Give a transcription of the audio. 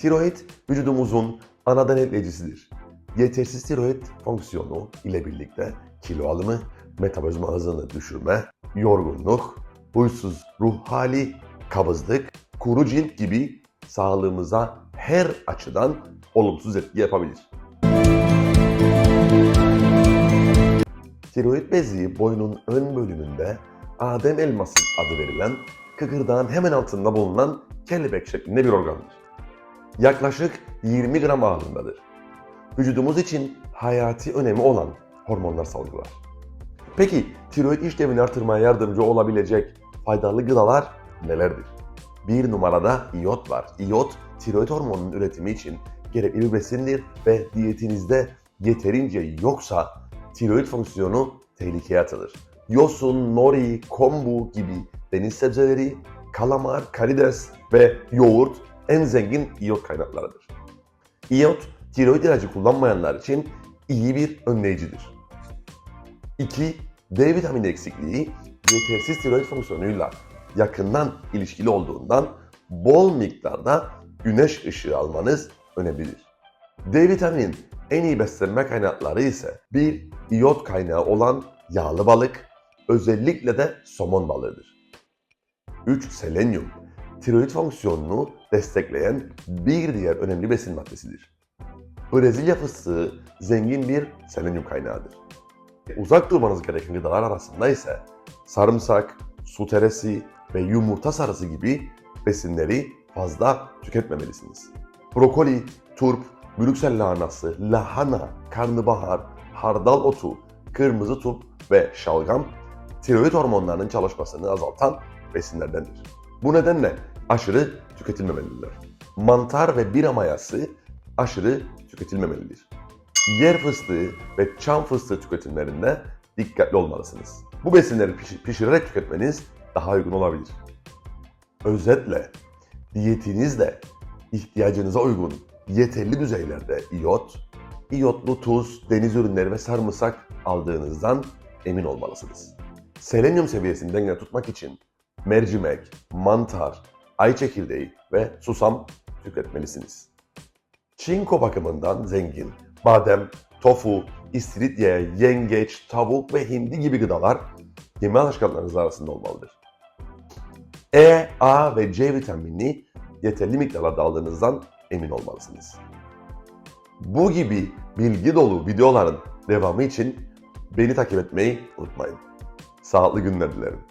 Tiroid vücudumuzun ana denetleyicisidir. Yetersiz tiroid fonksiyonu ile birlikte kilo alımı, metabolizma hızını düşürme, yorgunluk, huysuz ruh hali, kabızlık, kuru cilt gibi sağlığımıza her açıdan olumsuz etki yapabilir. Tiroid bezi boynun ön bölümünde Adem elması adı verilen kıkırdağın hemen altında bulunan kelebek şeklinde bir organdır. Yaklaşık 20 gram ağırlığındadır. Vücudumuz için hayati önemi olan hormonlar salgılar. Peki tiroid işlevini artırmaya yardımcı olabilecek faydalı gıdalar nelerdir? Bir numarada iyot var. İyot, tiroid hormonunun üretimi için gerekli bir besindir ve diyetinizde yeterince yoksa tiroid fonksiyonu tehlikeye atılır. Yosun, nori, kombu gibi deniz sebzeleri, kalamar, karides ve yoğurt en zengin iyot kaynaklarıdır. İyot, tiroid ilacı kullanmayanlar için iyi bir önleyicidir. 2. D vitamini eksikliği yetersiz tiroid fonksiyonuyla yakından ilişkili olduğundan bol miktarda güneş ışığı almanız önemlidir. D vitaminin en iyi beslenme kaynakları ise bir iyot kaynağı olan yağlı balık, özellikle de somon balığıdır. 3. Selenyum, tiroid fonksiyonunu destekleyen bir diğer önemli besin maddesidir. Brezilya fıstığı zengin bir selenyum kaynağıdır. Uzak durmanız gereken gıdalar arasında ise sarımsak, su teresi ve yumurta sarısı gibi besinleri fazla tüketmemelisiniz. Brokoli, turp, Brüksel lahanası, lahana, karnabahar, hardal otu, kırmızı turp ve şalgam tiroid hormonlarının çalışmasını azaltan besinlerdendir. Bu nedenle aşırı tüketilmemelidir. Mantar ve bira mayası aşırı tüketilmemelidir. Yer fıstığı ve çam fıstığı tüketimlerinde dikkatli olmalısınız. Bu besinleri piş- pişirerek tüketmeniz daha uygun olabilir. Özetle diyetinizde ihtiyacınıza uygun yeterli düzeylerde iyot, iyotlu tuz, deniz ürünleri ve sarımsak aldığınızdan emin olmalısınız. Selenyum seviyesini dengede tutmak için mercimek, mantar, ay çekirdeği ve susam tüketmelisiniz. Çinko bakımından zengin, badem, tofu, istiridye, yengeç, tavuk ve hindi gibi gıdalar yeme alışkanlıklarınız arasında olmalıdır. E, A ve C vitaminini yeterli miktarlarda aldığınızdan emin olmalısınız. Bu gibi bilgi dolu videoların devamı için beni takip etmeyi unutmayın. Sağlıklı günler dilerim.